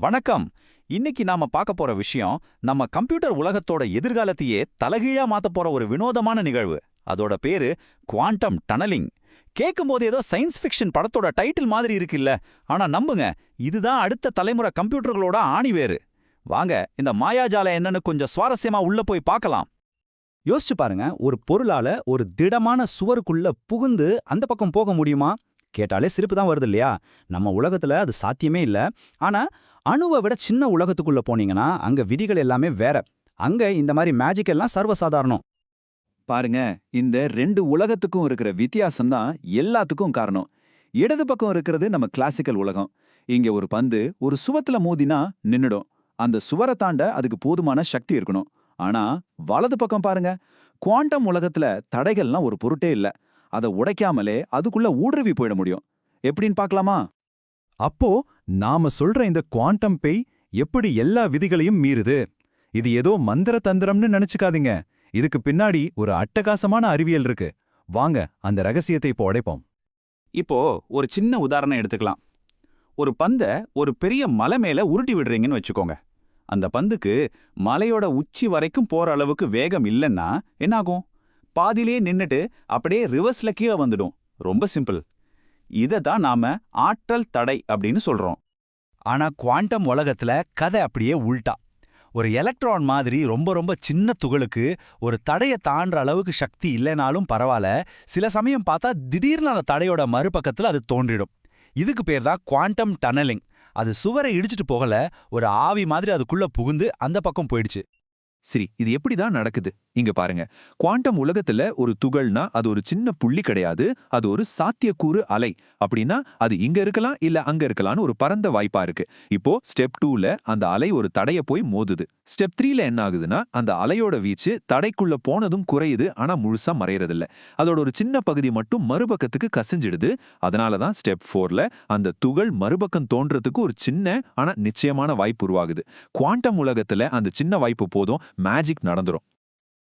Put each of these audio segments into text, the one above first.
வணக்கம். இன்னைக்கு நாம பார்க்க போற விஷயம் நம்ம கம்ப்யூட்டர் உலகத்தோட எதிர்காலத்தையே தலகீழா மாத்த போற ஒரு வினோதமான நிகழ்வு. அதோட பேரு குவாண்டம் டனலிங். கேட்கும்போது ஏதோ சயின்ஸ் ஃபிக்ஷன் படத்தோட டைட்டில் மாதிரி இருக்குல்ல. ஆனா நம்புங்க இதுதான் அடுத்த தலைமுறை கம்ப்யூட்டர்களோட ஆணிவேறு வாங்க இந்த மாயாஜால என்னன்னு கொஞ்சம் சுவாரஸ்யமா உள்ள போய் பார்க்கலாம். யோசிச்சு பாருங்க ஒரு பொருளால ஒரு திடமான சுவருக்குள்ள புகுந்து அந்த பக்கம் போக முடியுமா? கேட்டாலே சிரிப்பு தான் வருது இல்லையா? நம்ம உலகத்துல அது சாத்தியமே இல்ல. ஆனா அணுவை விட சின்ன உலகத்துக்குள்ள போனீங்கன்னா அங்க விதிகள் எல்லாமே வேற. அங்க இந்த மாதிரி மேஜிக் எல்லாம் சர்வசாதாரணம். பாருங்க இந்த ரெண்டு உலகத்துக்கும் இருக்கிற வித்தியாசம் தான் எல்லாத்துக்கும் காரணம். இடது பக்கம் இருக்கிறது நம்ம கிளாசிக்கல் உலகம். இங்க ஒரு பந்து ஒரு சுவத்துல மோதினா நின்னுடும். அந்த சுவரை தாண்ட அதுக்கு போதுமான சக்தி இருக்கணும். ஆனா வலது பக்கம் பாருங்க குவாண்டம் உலகத்துல தடைகள்லாம் ஒரு பொருட்டே இல்ல. அதை உடைக்காமலே அதுக்குள்ள ஊடுருவி போயிட முடியும். எப்படின்னு பார்க்கலாமா? அப்போ நாம சொல்ற இந்த குவாண்டம் பேய் எப்படி எல்லா விதிகளையும் மீறுது? இது ஏதோ மந்திர தந்திரம்னு நினைச்சுக்காதீங்க. இதுக்கு பின்னாடி ஒரு அட்டகாசமான அறிவியல் இருக்கு. வாங்க அந்த ரகசியத்தை இப்போ உடைப்போம். இப்போ ஒரு சின்ன உதாரணம் எடுத்துக்கலாம். ஒரு பந்தை ஒரு பெரிய மலை மேல உருட்டி விடுறீங்கன்னு வச்சுக்கோங்க. அந்த பந்துக்கு மலையோட உச்சி வரைக்கும் போற அளவுக்கு வேகம் இல்லைன்னா என்னாகும்? பாதியிலேயே நின்னுட்டு அப்படியே ரிவர்ஸ்ல கீழே வந்துடும். ரொம்ப சிம்பிள் இதை தான் நாம ஆற்றல் தடை அப்படின்னு சொல்றோம். ஆனா குவாண்டம் உலகத்துல கதை அப்படியே உள்டா ஒரு எலக்ட்ரான் மாதிரி ரொம்ப ரொம்ப சின்ன துகளுக்கு ஒரு தடையை தாண்டுற அளவுக்கு சக்தி இல்லைனாலும் பரவாயில்ல. சில சமயம் பார்த்தா திடீர்னு அந்த தடையோட மறுபக்கத்துல அது தோன்றிடும். இதுக்கு பேர் தான் குவாண்டம் டனலிங் அது சுவரை இடிச்சிட்டு போகல ஒரு ஆவி மாதிரி அதுக்குள்ள புகுந்து அந்த பக்கம் போயிடுச்சு. சரி இது எப்படிதான் நடக்குது? இங்க பாருங்க. குவாண்டம் உலகத்துல ஒரு துகள்னா அது ஒரு சின்ன புள்ளி கிடையாது. அது ஒரு சாத்தியக்கூறு அலை. அப்படின்னா அது இங்க இருக்கலாம் இல்ல அங்க இருக்கலாம்னு ஒரு பரந்த வாய்ப்பா இருக்கு. இப்போ ஸ்டெப் டூல அந்த அலை ஒரு தடைய போய் மோதுது. ஸ்டெப் த்ரீல என்ன ஆகுதுன்னா அந்த அலையோட வீச்சு தடைக்குள்ள போனதும் குறையுது ஆனா முழுசா மறையறதில்ல. அதோட ஒரு சின்ன பகுதி மட்டும் மறுபக்கத்துக்கு கசிஞ்சிடுது. அதனாலதான் ஸ்டெப் ஃபோர்ல அந்த துகள் மறுபக்கம் தோன்றதுக்கு ஒரு சின்ன ஆனா நிச்சயமான வாய்ப்பு உருவாகுது. குவாண்டம் உலகத்துல அந்த சின்ன வாய்ப்பு போதும். மேஜிக் நடந்துரும்.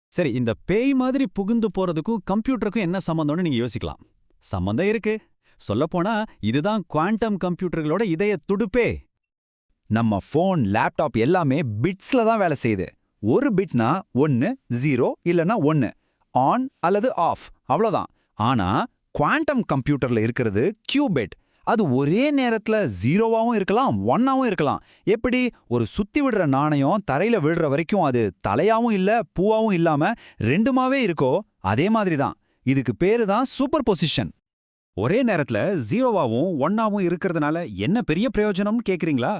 சரி இந்த பேய் மாதிரி புகுந்து போறதுக்கும் கம்ப்யூட்டருக்கும் என்ன சம்மந்தம்னு நீங்க யோசிக்கலாம். சம்மந்தம் இருக்கு. சொல்லப்போனா இதுதான் குவாண்டம் கம்ப்யூட்டர்களோட இதய துடுப்பே. நம்ம ஃபோன் லேப்டாப் எல்லாமே பிட்ஸ்ல தான் வேலை செய்யுது. ஒரு பிட்னா ஒன்னு ஜீரோ இல்லனா ஒன்னு. ஆன் அல்லது ஆஃப் அவ்வளோதான் ஆனா குவாண்டம் கம்ப்யூட்டர்ல இருக்கிறது கியூபிட். அது ஒரே நேரத்துல ஜீரோவாவும் இருக்கலாம் ஒன்னாவும் இருக்கலாம். எப்படி? ஒரு சுத்தி விடுற நாணயம் தரையில விழுற வரைக்கும் அது தலையாவும் இல்ல பூவாவும் இல்லாம ரெண்டுமாவே இருக்கோ அதே மாதிரி தான் இதுக்கு பேரு தான் சூப்பர் பொசிஷன் ஒரே நேரத்துல ஜீரோவாவும் ஒன்னாவும் இருக்கிறதுனால என்ன பெரிய பிரயோஜனம்னு கேக்குறீங்களா?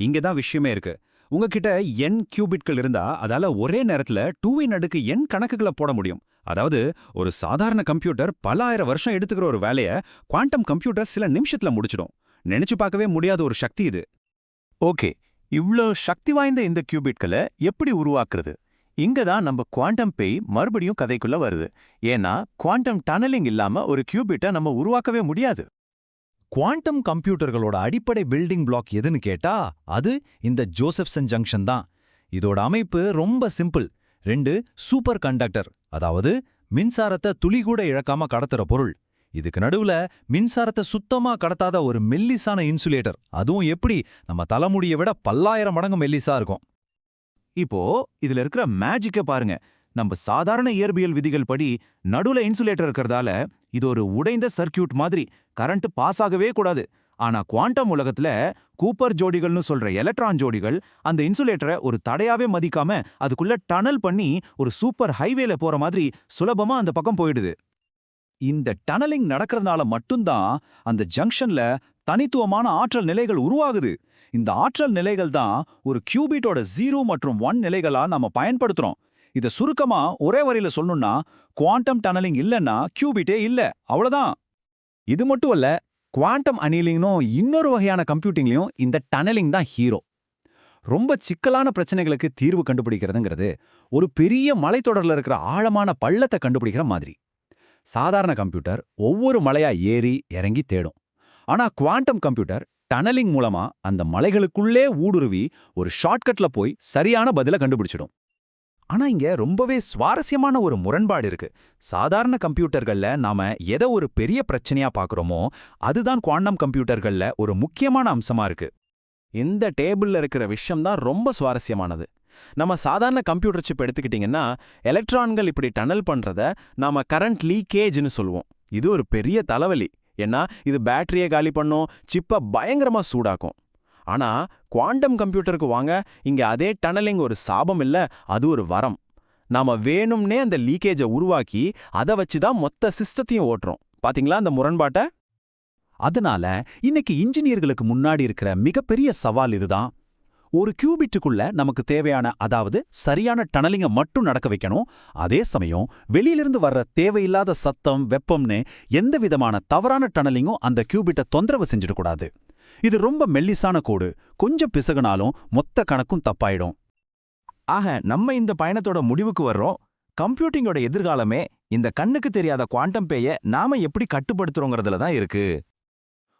இங்க தான் விஷயமே இருக்கு. உங்ககிட்ட என் கியூபிட்கள் இருந்தா அதால ஒரே நேரத்துல டூவின் அடுக்கு என் கணக்குகளை போட முடியும். அதாவது ஒரு சாதாரண கம்ப்யூட்டர் பல ஆயிரம் வருஷம் எடுத்துக்கிற ஒரு வேலைய குவாண்டம் கம்ப்யூட்டர் சில நிமிஷத்துல முடிச்சிடும். நினைச்சு பார்க்கவே முடியாத ஒரு சக்தி இது. ஓகே. இவ்ளோ சக்தி வாய்ந்த இந்த கியூபிட்களை எப்படி உருவாக்குறது? இங்க தான் நம்ம குவாண்டம் பேய் மறுபடியும் கதைக்குள்ள வருது. ஏன்னா குவாண்டம் டனலிங் இல்லாம ஒரு கியூபிட்டை நம்ம உருவாக்கவே முடியாது. குவாண்டம் கம்ப்யூட்டர்களோட அடிப்படை பில்டிங் பிளாக் எதுன்னு கேட்டா அது இந்த ஜோசப்சன் ஜங்ஷன் தான். இதோட அமைப்பு ரொம்ப சிம்பிள். ரெண்டு சூப்பர் கண்டக்டர் அதாவது மின்சாரத்தை துளி கூட இழக்காம கடத்துற பொருள். இதுக்கு நடுவுல மின்சாரத்தை சுத்தமா கடத்தாத ஒரு மெல்லிசான இன்சுலேட்டர் அதுவும் எப்படி? நம்ம தலைமுடியை விட பல்லாயிரம் மடங்கு மெல்லிசா இருக்கும். இப்போ இதுல இருக்கிற மேஜிக்க பாருங்க. நம்ம சாதாரண இயற்பியல் விதிகள் படி நடுவுல இன்சுலேட்டர் இருக்கிறதால இது ஒரு உடைந்த சர்க்கியூட் மாதிரி கரண்ட் பாஸ் ஆகவே கூடாது. ஆனா குவாண்டம் உலகத்துல கூப்பர் ஜோடிகள்னு சொல்ற எலக்ட்ரான் ஜோடிகள் அந்த இன்சுலேட்டரை ஒரு தடையாவே மதிக்காம அதுக்குள்ள டனல் பண்ணி ஒரு சூப்பர் ஹைவேல போற மாதிரி சுலபமா அந்த பக்கம் போயிடுது. இந்த டனலிங் நடக்கிறதுனால மட்டும்தான் அந்த ஜங்ஷன்ல தனித்துவமான ஆற்றல் நிலைகள் உருவாகுது. இந்த ஆற்றல் நிலைகள் தான் ஒரு கியூபிட்டோட ஜீரோ மற்றும் ஒன் நிலைகளா நம்ம பயன்படுத்துறோம். இத சுருக்கமா ஒரே வரியில சொல்லணும்னா குவாண்டம் டனலிங் இல்லைன்னா கியூபிட்டே இல்ல. அவ்வளவுதான். இது மட்டும் அல்ல குவாண்டம் அனிலிங்னும் இன்னொரு வகையான கம்ப்யூட்டிங்லயும் இந்த டனலிங் தான் ஹீரோ. ரொம்ப சிக்கலான பிரச்சனைகளுக்கு தீர்வு கண்டுபிடிக்கிறதுங்கிறது ஒரு பெரிய மலைத்தொடர்ல இருக்கிற ஆழமான பள்ளத்தை கண்டுபிடிக்கிற மாதிரி. சாதாரண கம்ப்யூட்டர் ஒவ்வொரு மலையா ஏறி இறங்கி தேடும். ஆனா குவாண்டம் கம்ப்யூட்டர் டனலிங் மூலமா அந்த மலைகளுக்குள்ளே ஊடுருவி ஒரு ஷார்ட்கட்ல போய் சரியான பதில கண்டுபிடிச்சிடும். ஆனா இங்க ரொம்பவே சுவாரஸ்யமான ஒரு முரண்பாடு இருக்கு. சாதாரண கம்ப்யூட்டர்கள்ல நாம எதை ஒரு பெரிய பிரச்சனையா பாக்குறோமோ அதுதான் குவாண்டம் கம்ப்யூட்டர்கள்ல ஒரு முக்கியமான அம்சமா இருக்கு. இந்த டேபிள்ல இருக்கிற விஷயம் தான் ரொம்ப சுவாரஸ்யமானது. நம்ம சாதாரண கம்ப்யூட்டர் சிப் எடுத்துக்கிட்டிங்கன்னா எலக்ட்ரான்கள் இப்படி டனல் பண்றத நாம கரண்ட் லீக்கேஜ்னு சொல்லுவோம். இது ஒரு பெரிய தலைவலி. ஏன்னா இது பேட்டரியை காலி பண்ணும் சிப்பை பயங்கரமா சூடாக்கும். ஆனா குவாண்டம் கம்ப்யூட்டருக்கு வாங்க இங்க அதே டனலிங் ஒரு சாபம் இல்ல அது ஒரு வரம். நாம வேணும்னே அந்த லீக்கேஜை உருவாக்கி அதை வச்சு தான் மொத்த சிஸ்டத்தையும் ஓட்டுறோம். பாத்தீங்களா அந்த முரண்பாட்டை? அதனால இன்னைக்கு இன்ஜினியர்களுக்கு முன்னாடி இருக்கிற மிகப்பெரிய சவால் இதுதான். ஒரு கியூபிட்டுக்குள்ள நமக்கு தேவையான அதாவது சரியான டனலிங்க மட்டும் நடக்க வைக்கணும். அதே சமயம் வெளியிலிருந்து வர்ற தேவையில்லாத சத்தம் வெப்பம்னு எந்த விதமான தவறான டனலிங்கும் அந்த கியூபிட்டை தொந்தரவு செஞ்சிடக்கூடாது. இது ரொம்ப மெல்லிசான கோடு. கொஞ்சம் பிசகுனாலும் மொத்த கணக்கும் தப்பாயிடும். ஆக நம்ம இந்த பயணத்தோட முடிவுக்கு வர்றோம். கம்ப்யூட்டிங்கோட எதிர்காலமே இந்த கண்ணுக்கு தெரியாத குவாண்டம் பேய நாம எப்படி கட்டுப்படுத்துறோங்கிறதுல தான் இருக்கு.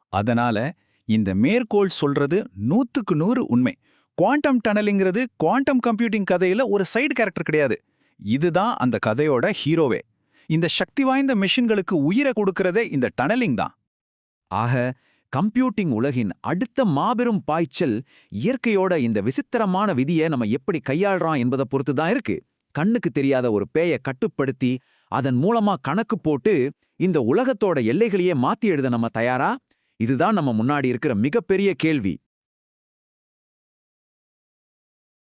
அதனால இந்த மேற்கோள் சொல்றது நூத்துக்கு நூறு உண்மை. குவாண்டம் டனலிங்கிறது குவாண்டம் கம்ப்யூட்டிங் கதையில ஒரு சைடு கேரக்டர் கிடையாது. இதுதான் அந்த கதையோட ஹீரோவே. இந்த சக்தி வாய்ந்த மெஷின்களுக்கு உயிரை கொடுக்கறதே இந்த டனலிங் தான். ஆக கம்ப்யூட்டிங் உலகின் அடுத்த மாபெரும் பாய்ச்சல் இயற்கையோட இந்த விசித்திரமான விதியை நம்ம எப்படி கையாளுறோம் என்பதை பொறுத்து தான் இருக்கு. கண்ணுக்கு தெரியாத ஒரு பேயை கட்டுப்படுத்தி அதன் மூலமா கணக்கு போட்டு இந்த உலகத்தோட எல்லைகளையே மாத்தி எழுத நம்ம தயாரா? இதுதான் நம்ம முன்னாடி இருக்கிற மிகப்பெரிய கேள்வி.